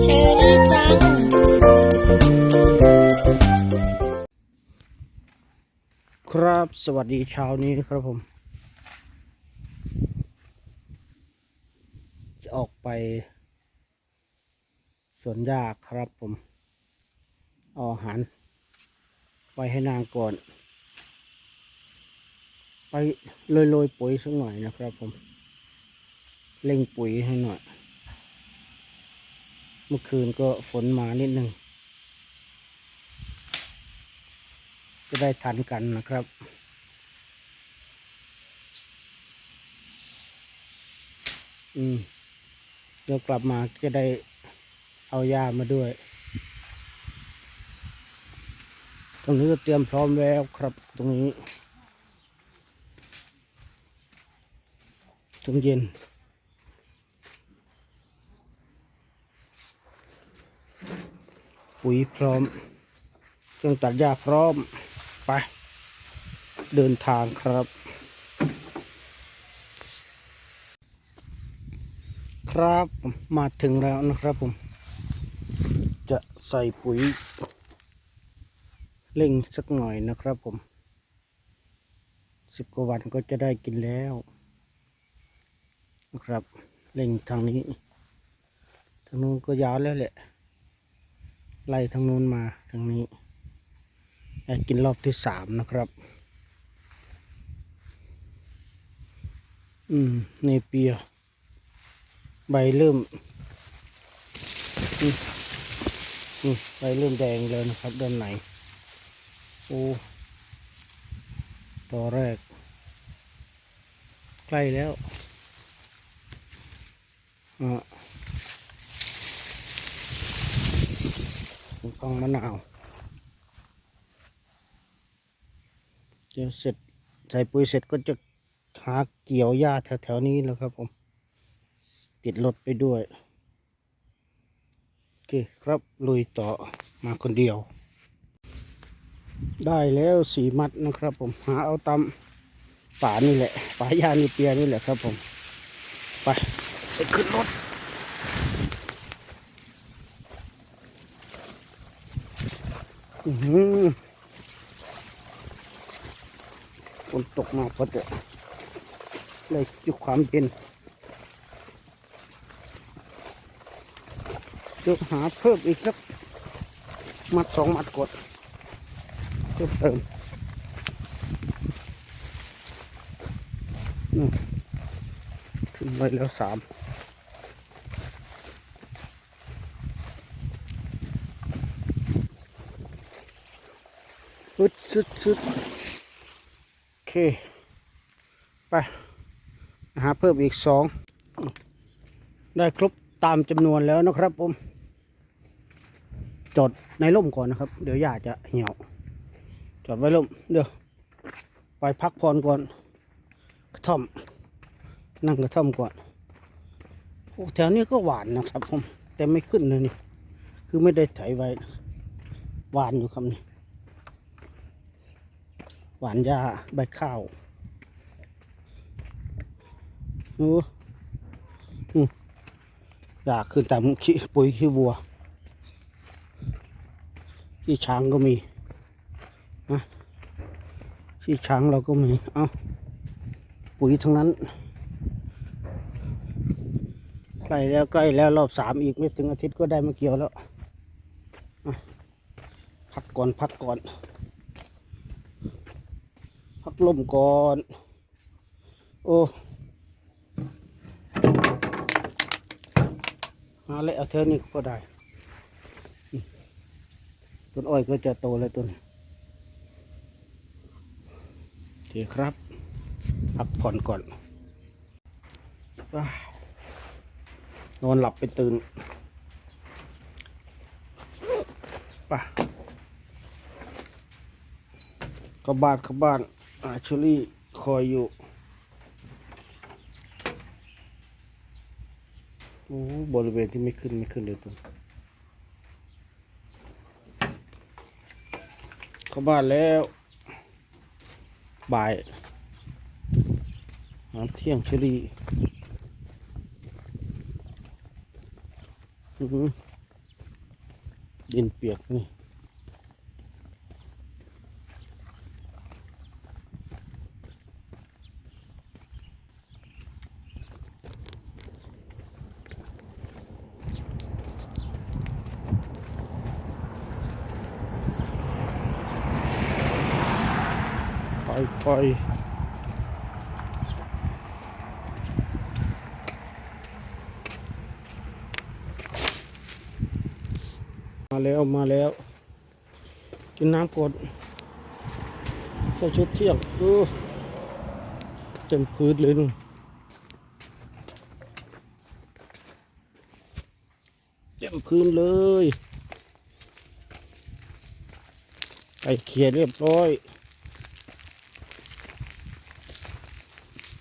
เชอรี่จัง ครับสวัสดีเช้านี้ครับผม จะออกไปสวนหญ้าครับผม เอาอาหาร ไว้ให้นางก่อน ไปโรยๆปุ๋ยสักหน่อยนะครับผม เร่งปุ๋ยให้หน่อย เมื่อคืนก็ฝนมานิดนึง จะได้ทันกันนะครับ อืมเดี๋ยวกลับมาจะได้เอายามาด้วย ตรงนี้ก็เตรียมพร้อมแล้วครับตรงนี้ตรงเย็น ปุ๋ยพร้อม เครื่องตัดหญ้าพร้อม ไป เดินทางครับ ครับมมาถึงแล้วนะครับผม จะใส่ปุ๋ยเร่งสักหน่อยนะครับผมสิบกว่าวันก็จะได้กินแล้วนะครับเร่งทางนี้ ทางนู้นก็ยาวแล้วแหละ ไล่ทางนู้นมาทางนี้ได้กินรอบที่สามนะครับ อืมในเปีย ใบเริ่มอืมใบเริ่มแดงเลยนะครับด้านไหน โอ้ต่อแรก ใกล้แล้วอ่า ฟังมะนาวเดี๋ยวเสร็จใส่ปุ๋ยเสร็จก็จะหาเกี่ยวหญ้าแถวๆนี้แล้วครับผม ติดรถไปด้วย โอเคครับลุยต่อมาคนเดียว ได้แล้วสีมัดนะครับผมหาเอาตามป่านี่แหละป่าหญ้านี่เปียนี่แหละครับผม ไปไปขึ้นรถ อือหือ ฝนตกมาพอจะเลยจุความเย็นเดี๋ยวหาเพิ่มอีกสักมัดสองมัดกดเพิ่มเติมนี่ขึ้นไปแล้วสาม ชุดชุดชุดโอเค ไป หาเพิ่มอีกสอง ได้ครบตามจำนวนแล้วนะครับผม จอดในร่มก่อนนะครับ เดี๋ยวหญ้าจะเหี่ยว จอดไว้ร่ม เดี๋ยว ไปพักผ่อนก่อน กระท่อม นั่งกระท่อมก่อนโอ้แถวนี้ก็หวานนะครับผม แต่ไม่ขึ้นเลยนี่ คือไม่ได้ไถไว้ หวานอยู่ครับนี่ หวานหญ้าใบข้าวโอ้อืมหญ้าขึ้นตามขี้ปุ๋ยขี้วัวขี้ช้างก็มีนะขี้ช้างเราก็มี เอาปุ๋ยทั้งนั้น ใกล้แล้วใกล้แล้วรอบสามอีกไม่ถึงอาทิตย์ก็ได้มาเกี่ยวแล้วอะพักก่อนพักก่อน ลมก่อน โอ้มาเลยเอาเธอนี่ก็ได้ ต้นอ้อยก็จะโตแล้วต้นโอเคครับพักผ่อนก่อน นอนหลับไปตื่นไป่ะเข้าบ้านเข้าบ้าน actually คอยอยู่โอ้บริเวณที่ไม่ขึ้นไม่ขึ้นเดี๋ยวตัวเข้าบ้านแล้วบ่ายน้ำเที่ยงเฉลี่ดินเปียกนี่ แล้วมาแล้ว กินน้ำก่อนใส่ชุดเที่ยงเออเต็มพื้นเลยนู่นเต็มพื้นเลยไปเขียนเรียบร้อย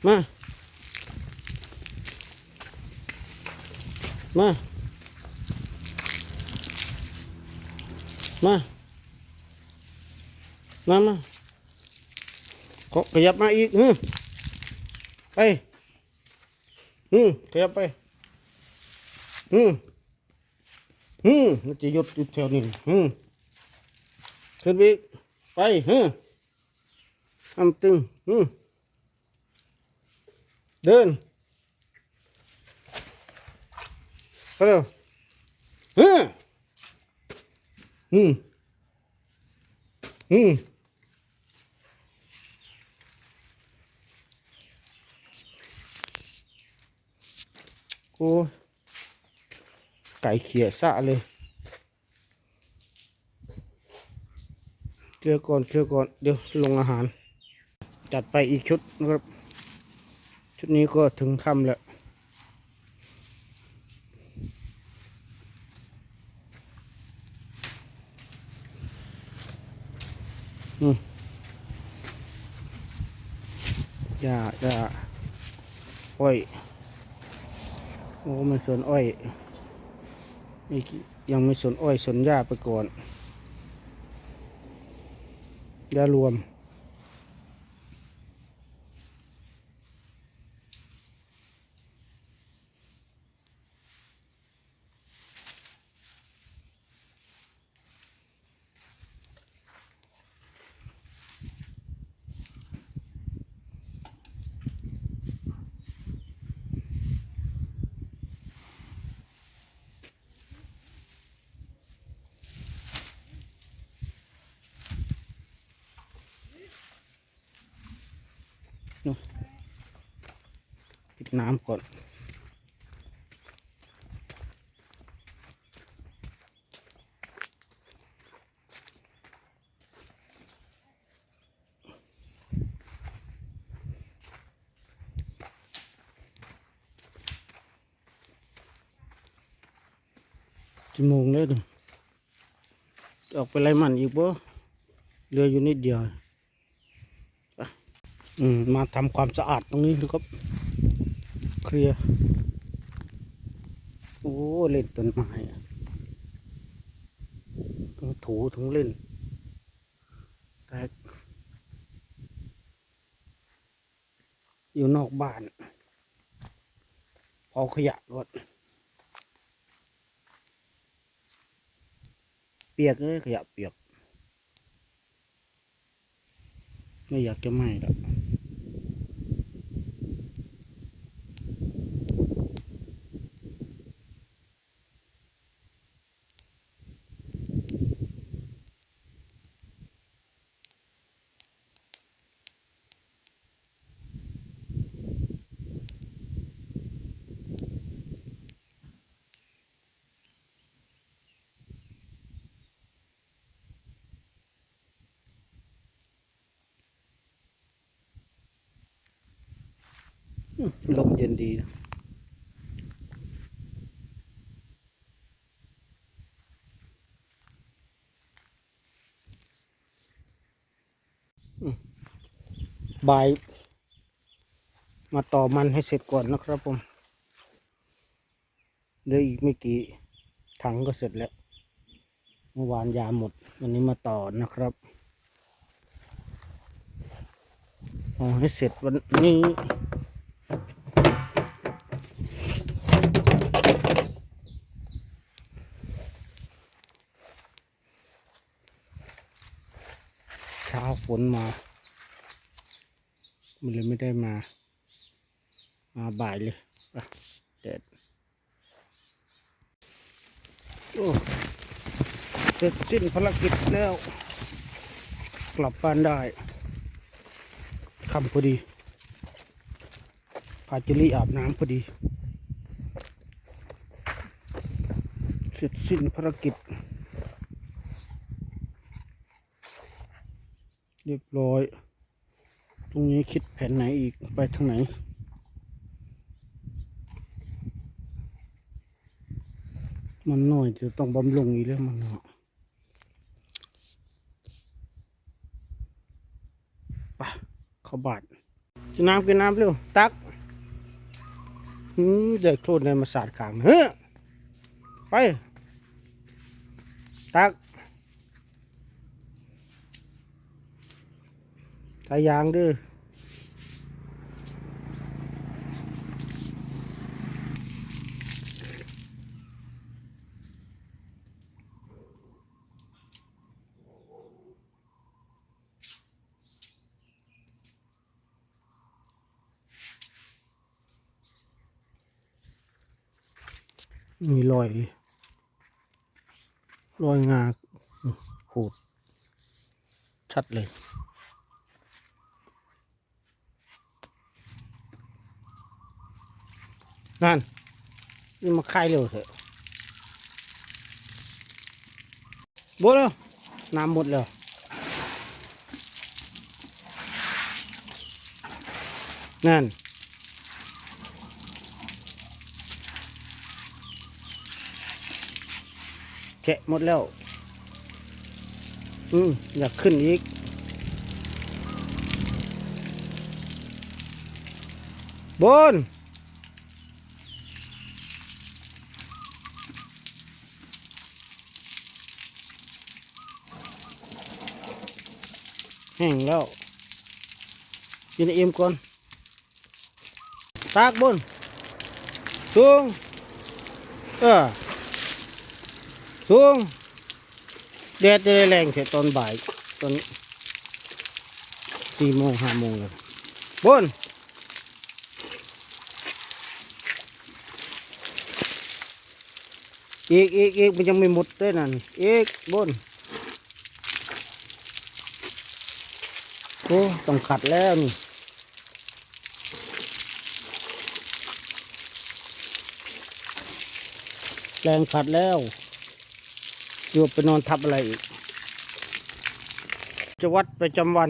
มา มา มา มามาขอขยับมาอีกฮึไปฮึขยับไปฮึฮึมันจะหยุดอยู่แถวนี้ฮึขึ้นไปอีกไปฮึทำตึงฮึเดินไปเร็วฮ้ อืมอืมโอ้ไก่เขี่ยสะเลยเคลียร์ก่อนเคลียร์ก่อน เดี๋ยวลงอาหาร จัดไปอีกชุดนะครับ ชุดนี้ก็ถึงค่ำแล้ว อืม หญ้าหญ้าอ้อยโอ้มันสวนอ้อยมียังไม่สวนอ้อยสวนหญ้าไปก่อนหญ้ารวม ปิดน้ำก่อนกี่โมงแล้วเนี่ยจะออกไปไล่มันอีกบ่เหลืออยู่นิดเดียว อืมมาทำความสะอาดตรงนี้นะครับ เคลียร์ โอ้ เล่นต้นไม้อะทั้งถูทั้งเล่นแต่อยู่นอกบ้านเผาขยะก่อนเปียกเลยขยะเปียก ไม่อยากจะไหม้แล้ว ลมเย็นดีนะบ่าย มาต่อมันให้เสร็จก่อนนะครับผมเหลืออีกไม่กี่ถังก็เสร็จแล้ว เมื่อวานยาหมด วันนี้มาต่อนะครับเอาให้เสร็จวันนี้ ฝนมา มันเลยไม่ได้มา มาบ่ายเลยอะแดดโอ้เสร็จสิ้นภารกิจแล้ว กลับบ้านได้คำพอดี พาเจลี่อาบน้ำพอดี เสร็จสิ้นภารกิจ เรียบร้อย ตรงนี้คิดแผนไหนอีกไปทางไหน มันหน้อยจะต้องบำรุงอีกแล้วมันเนาะไปเขาบาทกินน้ำกินน้ำเร็ว ตักหืมเด็กโคลนในมาสาดขางเฮ้ยไป ตัก ตายางเด้อมีรอยรอยงาขูดชัดเลย นั่นนี่มาคายเร็วเถอะบดแล้วน้ำหมดแล้วนั่นแกะหมดแล้ว อืมอยากขึ้นอีกบน แห้งแล้วกินเอ็มก่อนตากบนสูงเออสูงแดดจะได้แรงแค่ตอนบ่ายตอนสี่โมงห้าโมงเลยบนอีกอีกอีกมันยังไม่หมดด้วยนั่นอีกบน โอ้ต้องขัดแล้วนี่แรงขัดแล้วอยู่ไปนอนทับอะไรอีกจะวัดประจำวัน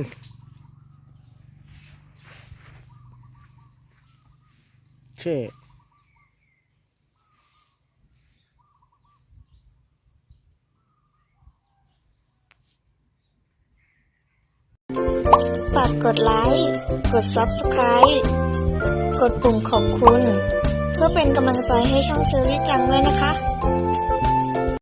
เช่ากกดไลค์ กด Subscribe กดปุ่มขอบคุณ เพื่อเป็นกำลังใจให้ช่องเชอรี่จังด้วยนะคะ